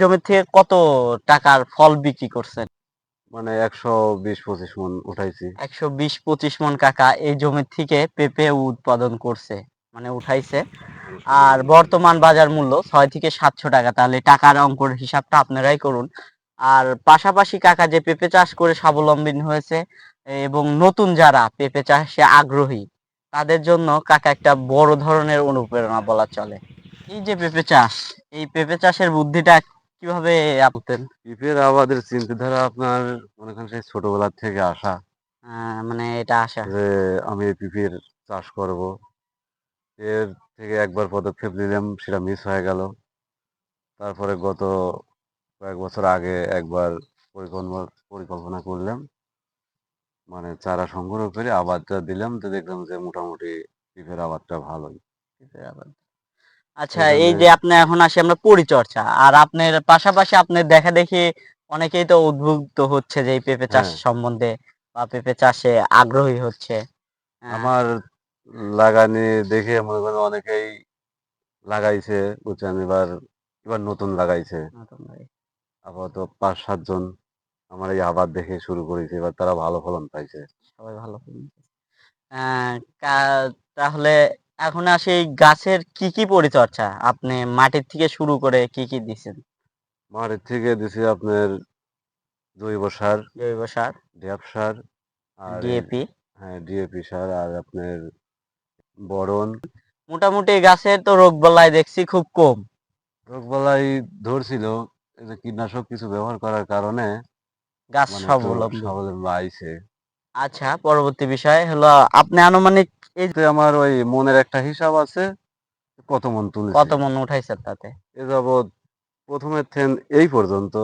জমি থেকে কত টাকার ফল বিক্রি করছেন? মানে একশো বিশ পঁচিশ মন উঠাইছি। একশো বিশ পঁচিশ মন কাকা এই জমি থেকে পেঁপে উৎপাদন করছে মানে উঠাইছে। আর বর্তমান বাজার মূল্য ছয় থেকে সাতশো টাকা তাহলে টাকার অঙ্কর হিসাবটা আপনারাই করুন। আর পাশাপাশি কাকা যে পেঁপে চাষ করে স্বাবলম্বী হয়েছে এবং নতুন যারা পেঁপে চাষে আগ্রহী তাদের জন্য কাকা একটা বড় ধরনের অনুপ্রেরণা বলা চলে। এই যে পেঁপে চাষ এই পেঁপে চাষের বুদ্ধিটা কীভাবে আপতেন পিপের আবাদের চিন্তাধারা আপনার মনে করেন সেই ছোটবেলার থেকে আসা। মানে এটা আশা। যে আমি পিপের চাষ করব। এর থেকে একবার পদক্ষেপ নিলাম সেটা মিস হয়ে গেল। তারপরে গত কয়েক বছর আগে একবার পরিকল্পনা পরিকল্পনা করলাম। মানে চারা সংগ্রহ করে আবাদটা দিলাম। তো দেখলাম যে মোটামুটি পিপের আবাদটা ভালোই। পেঁপের আবাদ। আচ্ছা এই যে আপনি এখন আসি আমরা পরিচর্যা। আর আপনার পাশাপাশি আপনার দেখা দেখি অনেকেই তো উদ্বুদ্ধ হচ্ছে যে এই পেঁপে চাষ হ্যাঁ। সম্বন্ধে বা পেঁপে চাষে আগ্রহী হচ্ছে। হ্যাঁ, আমার লাগানি দেখে মনে করেন অনেকেই লাগাইছে বুঝছেন এবার এবার নতুন লাগাইছে। আপাতত পাঁচ সাতজন আমার এই আবাদ দেখে শুরু করেছে এবার তারা ভালো ফলন পাইছে। সবাই ভালো ফলন আহ, তাহলে এখন আসি এই গাছের কি কি পরিচর্যা? আপনি মাটির থেকে শুরু করে কি কি দিচ্ছেন মাটির থেকে দিছি আপনার জৈব সার জৈব সার ড্যাপ সার আর ডিএপি হ্যাঁ ডিএপি সার আর আপনার বরন। মোটামুটি গাছের তো রোগ বালাই দেখছি খুব কম। রোগ বালাই ধরছিল কীটনাশক কিছু ব্যবহার করার কারণে গাছ মানে একটু স্বাবলম্বী। স্বাবলম্বী আইছে। আচ্ছা পরবর্তী বিষয় হলো আপনি আনুমানিক এই যে আমার ওই মনের একটা হিসাব আছে কত মন তুলে কত মন উঠাইছেন তাতে? এ যাবৎ প্রথমের থেন এই পর্যন্ত।